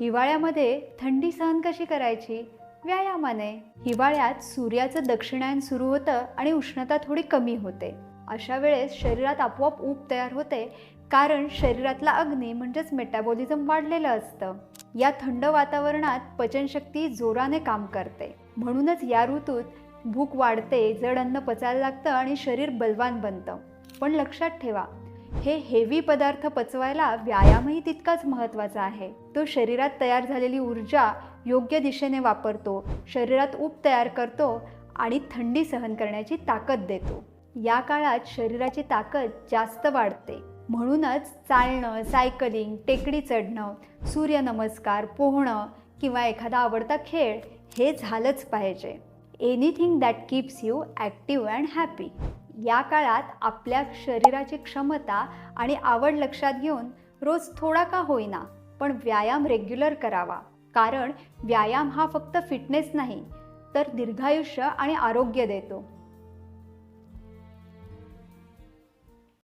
हिवाळ्यामध्ये थंडी सहन कशी करायची? व्यायामाने. हिवाळ्यात सूर्याचं दक्षिणायन सुरू होतं आणि उष्णता थोडी कमी होते. अशा वेळेस शरीरात आपोआप ऊब तयार होते कारण शरीरातला अग्नी म्हणजेच मेटाबॉलिझम वाढलेलं असतं. या थंड वातावरणात पचनशक्ती जोराने काम करते. म्हणूनच या ऋतूत भूक वाढते जड अन्न पचायला लागतं आणि शरीर बलवान बनतं. पण लक्षात ठेवा हे हेवी पदार्थ पचवायला व्यायामही तितकाच महत्त्वाचा आहे. तो शरीरात तयार झालेली ऊर्जा योग्य दिशेने वापरतो शरीरात ऊब तयार करतो आणि थंडी सहन करण्याची ताकद देतो. या काळात शरीराची ताकद जास्त वाढते. म्हणूनच चालणं सायकलिंग टेकडी चढणं सूर्यनमस्कार पोहणं किंवा एखादा आवडता खेळ हे झालंच पाहिजे. Anything that keeps you active and happy या काळात आपल्या शरीराची क्षमता आणि आवड लक्षात घेऊन रोज थोडा का होईना पण व्यायाम रेग्युलर करावा. कारण व्यायाम हा फक्त फिटनेस नाही तर दीर्घायुष्य आणि आरोग्य देतो.